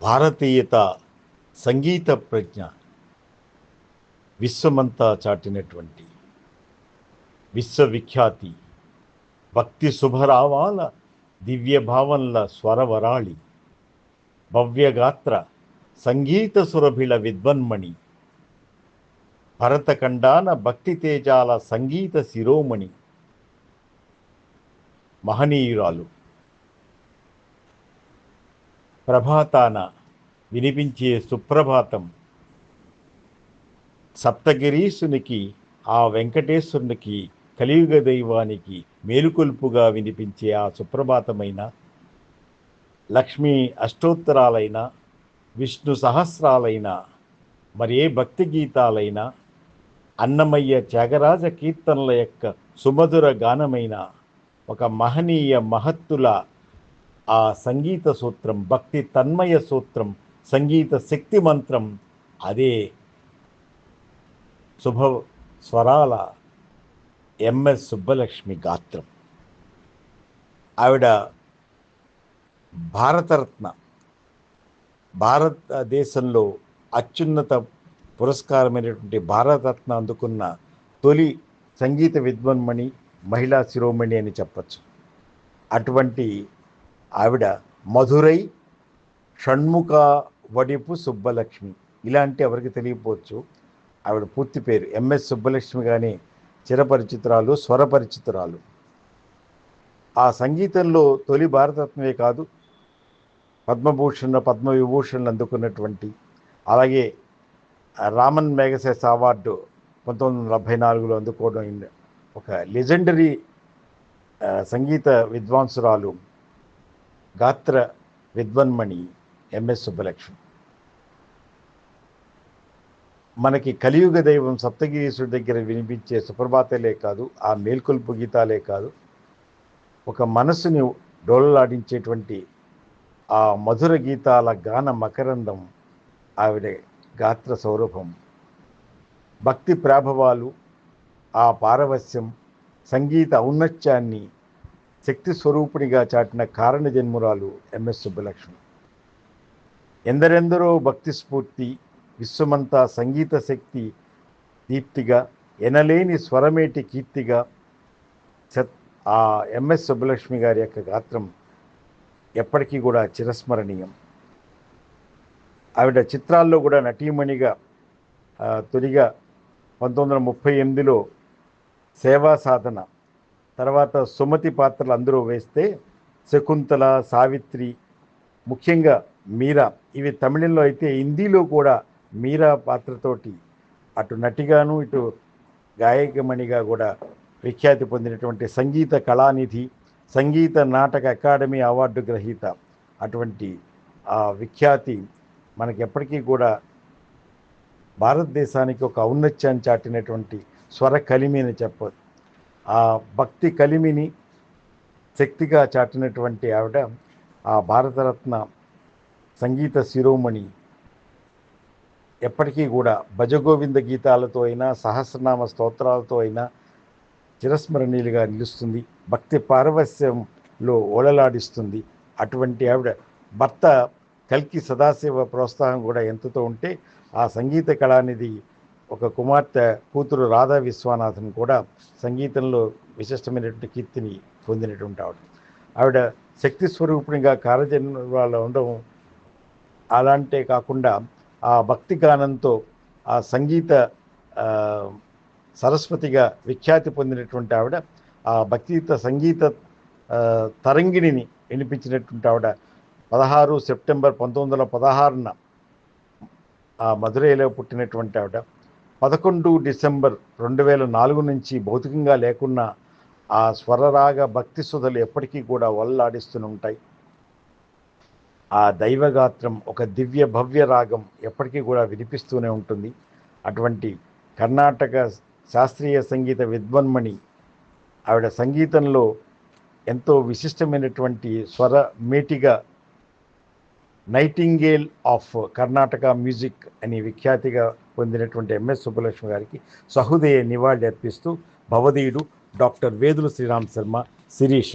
భారతీయత సంగీత ప్రజ్ఞ విశ్వమంతా చాటినటువంటి విశ్వవిఖ్యాతి భక్తి శుభరావాల దివ్య భావనల స్వరవరాళి భవ్యగాత్ర సంగీత సురభిళ విద్వన్మణి భరతఖండాన భక్తి తేజాల సంగీత శిరోమణి మహనీయురాలు ప్రభాతాన వినిపించే సుప్రభాతం. సప్తగిరీశునికి ఆ వెంకటేశ్వరునికి కలియుగ దైవానికి మేలుకొల్పుగా వినిపించే ఆ సుప్రభాతమైన లక్ష్మీ అష్టోత్తరాలైన విష్ణు సహస్రాలైన మరి ఏ భక్తి గీతాలైన అన్నమయ్య త్యాగరాజ కీర్తనల యొక్క సుమధుర గానమైన ఒక మహనీయ మహత్తుల ఆ సంగీత సూత్రం భక్తి తన్మయ సూత్రం సంగీత శక్తి మంత్రం అదే శుభ స్వరాల ఎంఎస్ సుబ్బలక్ష్మి గాత్రం. ఆవిడ భారతరత్న భారతదేశంలో అత్యున్నత పురస్కారమైనటువంటి భారతరత్న అందుకున్న తొలి సంగీత విద్వన్మణి మహిళా శిరోమణి అని చెప్పచ్చు. అటువంటి ఆవిడ మధురై షణ్ముఖ వడిపు సుబ్బలక్ష్మి. ఇలాంటి ఎవరికి తెలియపోవచ్చు ఆవిడ పూర్తి పేరు. ఎంఎస్ సుబ్బలక్ష్మి కానీ చిరపరిచితురాలు స్వరపరిచితురాలు. ఆ సంగీతంలో తొలి భారతత్వమే కాదు పద్మభూషణ్ పద్మవిభూషణ్ అందుకున్నటువంటి అలాగే రామన్ మేఘసేస్ అవార్డు పంతొమ్మిది వందల డెబ్భై నాలుగులో అందుకోవడం ఒక లెజెండరీ సంగీత విద్వాంసురాలు గాత్ర విద్వన్మణి ఎంఎస్ సుబ్బలక్ష్మి. మనకి కలియుగ దైవం సప్తగిరీశుడి దగ్గర వినిపించే సుప్రభాతలే కాదు ఆ మేల్కొల్పు గీతాలే కాదు ఒక మనసుని డోలలాడించేటువంటి ఆ మధుర గీతాల గాన మకరందం ఆవిడ గాత్ర సౌరభం భక్తి ప్రాభవాలు ఆ పారవస్యం సంగీత ఔన్నత్యాన్ని శక్తి స్వరూపునిగా చాటిన కారణ జన్మురాలు ఎంఎస్ సుబ్బలక్ష్మి. ఎందరెందరో భక్తి స్ఫూర్తి విశ్వమంతా సంగీత శక్తి దీప్తిగా ఎనలేని స్వరమేటి కీర్తిగా సత్ ఆ ఎంఎస్ సుబ్బలక్ష్మి గారి యొక్క గాత్రం ఎప్పటికీ కూడా చిరస్మరణీయం. ఆవిడ చిత్రాల్లో కూడా నటీమణిగా తొలిగా పంతొమ్మిది వందల ముప్పై ఎనిమిదిలో సేవా సాధన తర్వాత సుమతి పాత్రలు అందరూ వేస్తే శకుంతల సావిత్రి ముఖ్యంగా మీరా. ఇవి తమిళంలో అయితే హిందీలో కూడా మీరా పాత్రతోటి అటు నటిగాను ఇటు గాయకమణిగా కూడా విఖ్యాతి పొందినటువంటి సంగీత కళానిధి సంగీత నాటక అకాడమీ అవార్డు గ్రహీత అటువంటి ఆ విఖ్యాతి మనకి ఎప్పటికీ కూడా భారతదేశానికి ఒక ఔన్నత్యాన్ని చాటినటువంటి స్వర కలిమి అని చెప్పదు ఆ భక్తి కలిమిని శక్తిగా చాటినటువంటి ఆవిడ ఆ భారతరత్న సంగీత శిరోమణి. ఎప్పటికీ కూడా భజగోవింద గీతాలతో అయినా సహస్రనామ స్తోత్రాలతో అయినా చిరస్మరణీయులుగా నిలుస్తుంది. భక్తి పారవస్యంలో ఓలలాడిస్తుంది. అటువంటి ఆవిడ భర్త కల్కి సదాశివ ప్రోత్సాహం కూడా ఎంతతో ఉంటే ఆ సంగీత కళానిధి ఒక కుమార్తె కూతురు రాధా విశ్వనాథన్ కూడా సంగీతంలో విశిష్టమైనటువంటి కీర్తిని పొందినటువంటి ఆవిడ. ఆవిడ శక్తి స్వరూపిణిగా కార్యజన్మలో ఉండడం అలాంటే కాకుండా ఆ భక్తి గానంతో ఆ సంగీత సరస్వతిగా విఖ్యాతి పొందినటువంటి ఆవిడ ఆ భక్తియుత సంగీత తరంగిణిని వినిపించినటువంటి ఆవిడ పదహారు సెప్టెంబర్ పంతొమ్మిది వందల పదహారున ఆ మధురైలో పుట్టినటువంటి ఆవిడ. పదకొండు డిసెంబర్ రెండు వేల నాలుగు నుంచి భౌతికంగా లేకున్నా ఆ స్వరరాగ భక్తి సుధలు ఎప్పటికీ కూడా వల్లాడిస్తూనే ఉంటాయి. ఆ దైవగాత్రం ఒక దివ్య భవ్య రాగం ఎప్పటికీ కూడా వినిపిస్తూనే ఉంటుంది. అటువంటి కర్ణాటక శాస్త్రీయ సంగీత విద్వన్మణి ఆవిడ సంగీతంలో ఎంతో విశిష్టమైనటువంటి స్వర మేటిగా నైటింగేల్ ఆఫ్ కర్ణాటక మ్యూజిక్ అని విఖ్యాతిగా పొందినటువంటి ఎంఎస్ సుబ్బలక్ష్మి గారికి సహృదయ నివాళి అర్పిస్తూ భవదీయుడు డాక్టర్ వేదుల శ్రీరామ్ శర్మ శిరీష.